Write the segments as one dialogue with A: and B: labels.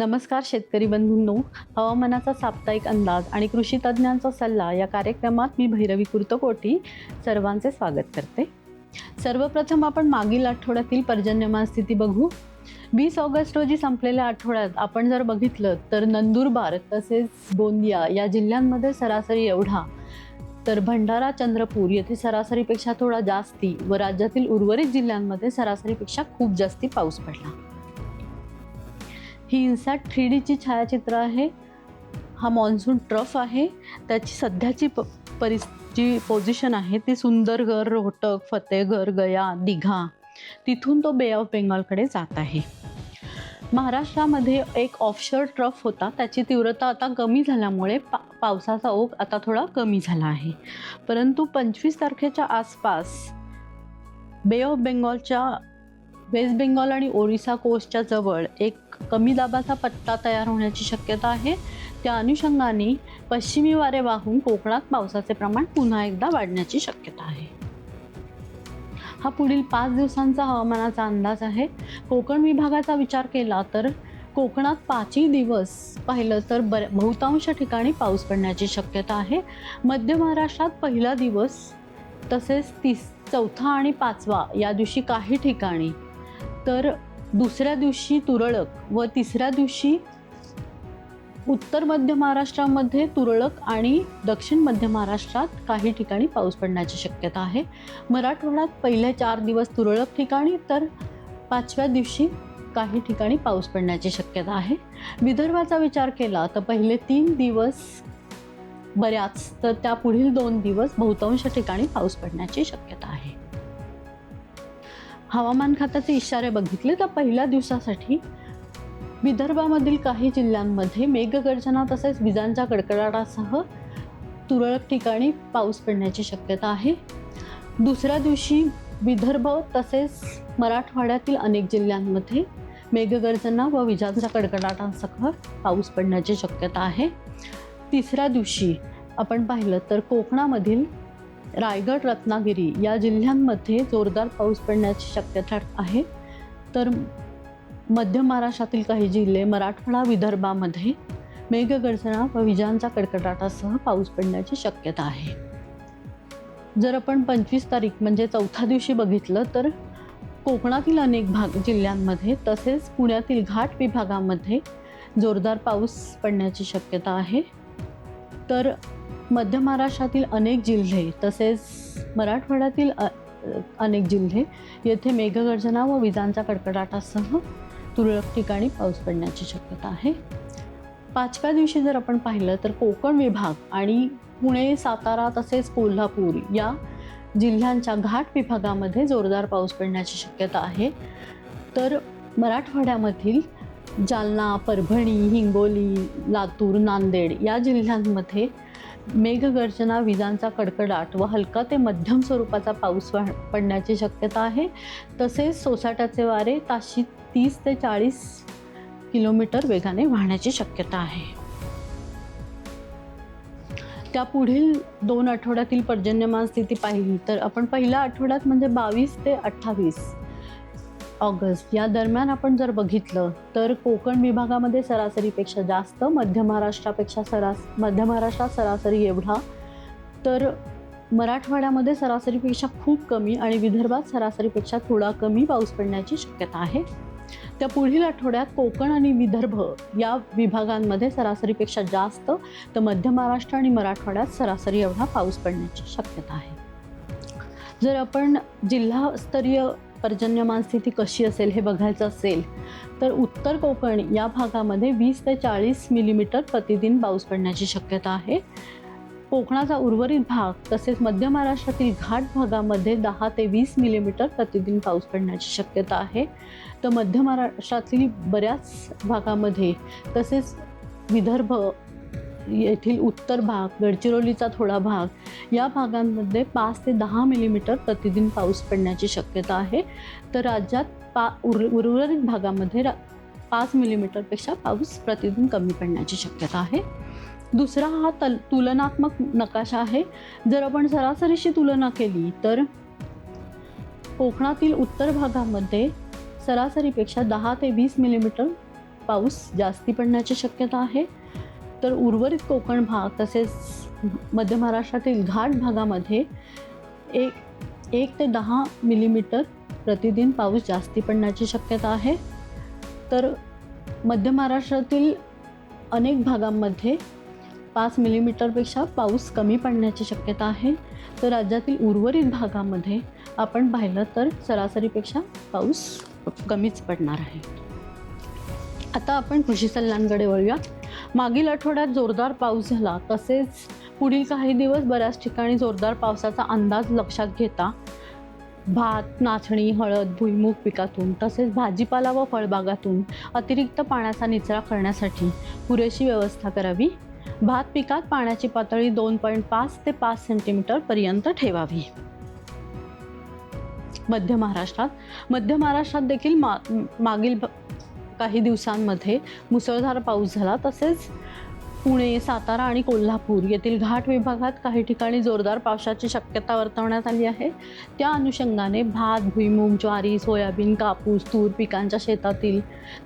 A: नमस्कार शेतकरी बंधूंनो. हवामानाचा साप्ताहिक अंदाज आणि कृषी तज्ज्ञांचा सल्ला या कार्यक्रमात मी भैरवी कुर्तकोटी सर्वांचे स्वागत करते. सर्वप्रथम आपण मागील आठवड्यातील पर्जन्यमान स्थिती बघू. वीस ऑगस्ट रोजी संपलेल्या आठवड्यात आपण जर बघितलं तर नंदुरबार तसेच गोंदिया या जिल्ह्यांमध्ये सरासरी एवढा. तर भंडारा चंद्रपूर येथे सरासरीपेक्षा थोडा जास्ती व राज्यातील उर्वरित जिल्ह्यांमध्ये सरासरीपेक्षा खूप जास्ती पाऊस पडला. ही इन्सॅट थ्री डीची छायाचित्र आहे. हा मॉन्सून ट्रफ आहे. त्याची सध्याची प परिस जी पोझिशन आहे ती सुंदरगड रोहटक फतेहगड गया दिघा तिथून तो बे ऑफ बेंगॉलकडे जात आहे. महाराष्ट्रामध्ये एक ऑफशोर ट्रफ होता. त्याची तीव्रता आता कमी झाल्यामुळे पा पावसाचा ओघ आता थोडा कमी झाला आहे. परंतु पंचवीस तारखेच्या आसपास बे ऑफ बेंगॉलच्या वेस्ट बेंगॉल आणि ओरिसा कोस्टच्या जवळ एक कमी दाबाचा पट्टा तयार होण्याची शक्यता आहे. त्या अनुषंगाने पश्चिमी वारे वाहून कोकणात पावसाचे प्रमाण पुन्हा एकदा वाढण्याची शक्यता आहे. हा पुढील पाच दिवसांचा हवामानाचा अंदाज आहे. कोकण विभागाचा विचार केला तर कोकणात पाचही दिवस पाहिलं तर बर बहुतांश ठिकाणी पाऊस पडण्याची शक्यता आहे. मध्य महाराष्ट्रात पहिला दिवस तसेच तीस चौथा आणि पाचवा या दिवशी काही ठिकाणी तर दुसऱ्या दिवशी तुरळक व तिसऱ्या दिवशी उत्तर मध्य महाराष्ट्रामध्ये तुरळक आणि दक्षिण मध्य महाराष्ट्रात काही ठिकाणी पाऊस पडण्याची शक्यता आहे. मराठवाड्यात पहिले चार दिवस तुरळक ठिकाणी तर पाचव्या दिवशी काही ठिकाणी पाऊस पडण्याची शक्यता आहे. विदर्भाचा विचार केला तर पहिले तीन दिवस बऱ्याच तर त्या पुढील दोन दिवस बहुतांश ठिकाणी पाऊस पडण्याची शक्यता आहे. हवामान खात्याचे इशारे बघितले तर पहिल्या दिवसासाठी? विदर्भामधील काही जिल्ह्यांमध्ये मेघगर्जना तसेच विजांच्या कडकडाटासह तुरळक ठिकाणी पाऊस पडण्याची शक्यता आहे. दुसऱ्या दिवशी विदर्भ तसेच मराठवाड्यातील अनेक जिल्ह्यांमध्ये मेघगर्जना व विजांच्या कडकडाटासह पाऊस पडण्याची शक्यता आहे. तिसऱ्या दिवशी आपण पाहिलं तर कोकणामधील रायगड रत्नागिरी या जिल्ह्यांमध्ये जोरदार पाऊस पडण्याची शक्यता आहे. तर मध्य महाराष्ट्रातील काही जिल्हे मराठवाडा विदर्भामध्ये मेघगर्जना व विजांचा कडकडाटासह पाऊस पडण्याची शक्यता आहे. जर आपण पंचवीस तारीख म्हणजे चौथ्या दिवशी बघितलं तर कोकणातील अनेक भाग जिल्ह्यांमध्ये तसेच पुण्यातील घाट विभागामध्ये जोरदार पाऊस पडण्याची शक्यता आहे. तर मध्य महाराष्ट्रातील अनेक जिल्हे तसेच मराठवाड्यातील अ- अनेक जिल्हे येथे मेघगर्जना व विजांचा कडकडाटासह तुरळक ठिकाणी पाऊस पडण्याची शक्यता आहे. पाचव्या दिवशी जर आपण पाहिलं तर कोकण विभाग आणि पुणे सातारा तसेच कोल्हापूर या जिल्ह्यांच्या घाट विभागामध्ये जोरदार पाऊस पडण्याची शक्यता आहे. तर मराठवाड्यामधील जालना परभणी हिंगोली लातूर नांदेड या जिल्ह्यांमध्ये मेघगर्जना विजांचा कडकडाट व हलका ते मध्यम स्वरूपाचा पाऊस पडण्याची शक्यता आहे. तसेच सोसाट्याचे वारे ताशी तीस ते चाळीस किलोमीटर वेगाने वाहण्याची शक्यता आहे. त्या पुढील दोन आठवड्यातील पर्जन्यमान स्थिती पाहिली तर आपण पहिल्या आठवड्यात म्हणजे बावीस ते अठ्ठावीस ऑगस्ट. या दरम्यान आपण जर बघितलं तर कोकण विभागामध्ये सरासरीपेक्षा जास्त मध्य महाराष्ट्रापेक्षा सरास मध्य महाराष्ट्रात सरासरी एवढा तर मराठवाड्यामध्ये सरासरीपेक्षा खूप कमी आणि विदर्भात सरासरीपेक्षा थोडा कमी पाऊस पडण्याची शक्यता आहे. त्या पुढील आठवड्यात कोकण आणि विदर्भ या विभागांमध्ये सरासरीपेक्षा जास्त तर मध्य महाराष्ट्र आणि मराठवाड्यात सरासरी एवढा पाऊस पडण्याची शक्यता आहे. जर आपण जिल्हास्तरीय पर्जन्यमान स्थिती कशी असेल हे बघायचं असेल तर उत्तर कोकण या भागामध्ये वीस ते चाळीस मिलीमीटर प्रतिदिन पाऊस पडण्याची शक्यता आहे. कोकणाचा उर्वरित भाग तसेच मध्य महाराष्ट्रातील घाट भागामध्ये दहा ते वीस मिलीमीटर प्रतिदिन पाऊस पडण्याची शक्यता आहे. तर मध्य महाराष्ट्रातील बऱ्याच भागामध्ये तसेच विदर्भ येथील उत्तर भाग गडचिरोलीचा थोडा भाग या भागांमध्ये पाच ते दहा मिलीमीटर प्रतिदिन पाऊस पडण्याची शक्यता आहे. तर राज्यात पा उर उर्वरित भागामध्ये रा पाच मिलीमीटरपेक्षा पाऊस प्रतिदिन कमी पडण्याची शक्यता आहे. दुसरा हा तल तुलनात्मक नकाशा आहे. जर आपण सरासरीशी तुलना केली तर कोकणातील उत्तर भागामध्ये सरासरीपेक्षा दहा ते वीस मिलीमीटर पाऊस जास्ती पडण्याची शक्यता आहे. तर उर्वरित कोकण भाग तसेच मध्य महाराष्ट्रातील घाट भागामध्ये एक एक ते दहा मिलीमीटर प्रतिदिन पाऊस जास्ती पडण्याची शक्यता आहे. तर मध्य महाराष्ट्रातील अनेक भागांमध्ये पाच मिलीमीटरपेक्षा पाऊस कमी पडण्याची शक्यता आहे. तर राज्यातील उर्वरित भागामध्ये आपण पाहिलं तर सरासरीपेक्षा पाऊस कमीच पडणार आहे. आता आपण कृषी सल्ल्यांकडे वळूया. मागील आठवड्यात जोरदार पाऊस झाला. तसेच पुढील काही दिवस बऱ्याच ठिकाणी जोरदार पावसाचा अंदाज लक्षात घेता भात नाचणी हळद भुईमूग पिकातून तसेच भाजीपाला व फळबागातून अतिरिक्त पाण्याचा निचरा करण्यासाठी पुरेशी व्यवस्था करावी. भात पिकात पाण्याची पातळी दोन पॉईंट पाच ते पाच सेंटीमीटरपर्यंत ठेवावी. मध्य महाराष्ट्रात मध्य महाराष्ट्रात देखील मा मागील काही दिवसांमध्ये मुसळधार पाऊस झाला. तसेच पुणे सातारा आणि कोल्हापूर येथील घाट विभागात काही ठिकाणी जोरदार पावसाची शक्यता वर्तवण्यात आली आहे. त्या अनुषंगाने भात भुईमूग ज्वारी सोयाबीन कापूस तूर पिकांच्या शेतातील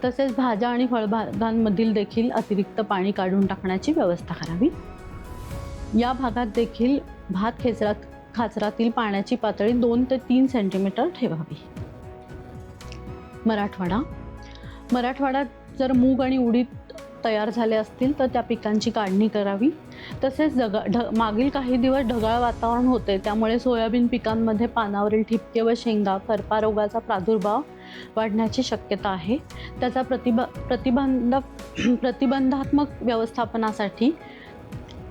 A: तसेच भाज्या आणि फळबागांमधील देखील अतिरिक्त पाणी काढून टाकण्याची व्यवस्था करावी. या भागात देखील भात खेचरात खाचरातील पाण्याची पातळी दोन ते तीन सेंटीमीटर ठेवावी. मराठवाडा मराठवाड्यात जर मूग आणि उडीद तयार झाले असतील तर त्या पिकांची काढणी करावी. तसेच ढगा ढ मागील काही दिवस ढगाळ वातावरण होते त्यामुळे सोयाबीन पिकांमध्ये पानावरील ठिपके व शेंगा करपा रोगाचा प्रादुर्भाव वाढण्याची शक्यता आहे. त्याचा प्रतिब प्रतिबंध प्रतिबंधात्मक व्यवस्थापनासाठी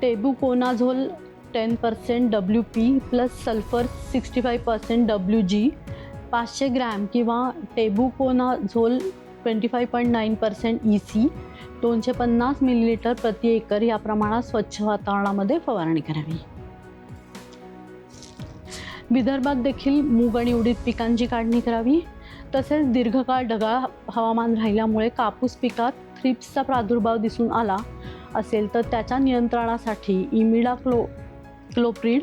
A: tebuconazole ten percent W P plus sulphur sixty five percent W G पाचशे ग्रॅम किंवा tebuconazole twenty five point nine percent E C दोनशे पन्नास मिलीलिटर प्रति एकर या प्रमाणात स्वच्छ वातावरणामध्ये फवारणी करावी. विदर्भात देखील मूग आणि उडीद पिकांची काढणी करावी. तसेच दीर्घकाळ ढगाळ हवामान राहिल्यामुळे कापूस पिकात थ्रिप्सचा प्रादुर्भाव दिसून आला असेल तर त्याच्या नियंत्रणासाठी इमिडा क्लो क्लोप्रीड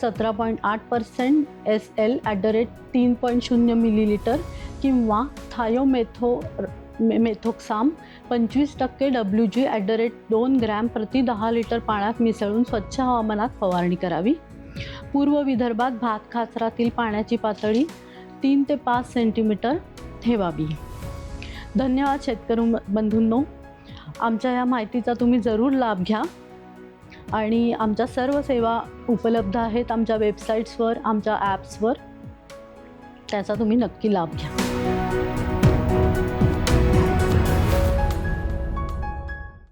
A: सतरा पॉईंट आठ percent S L at the rate तीन पॉईंट शून्य मिलीलिटर किंवा थायोमेथो मे- मेथोक्साम पंचवीस टक्के W G at the rate दोन ग्रॅम प्रति दहा लिटर पाण्यात मिसळून स्वच्छ हवामानात फवारणी करावी. पूर्व विदर्भात भात खाचरातील पाण्याची पातळी तीन ते पाच सेंटीमीटर ठेवावी. धन्यवाद शेतकरी बंधूंनो. आमच्या या माहितीचा तुम्ही जरूर लाभ घ्या. आणि आमच्या सर्व सेवा उपलब्ध आहेत आमच्या वेबसाईट्सवर आमच्या ॲप्सवर त्याचा तुम्ही नक्की लाभ घ्या.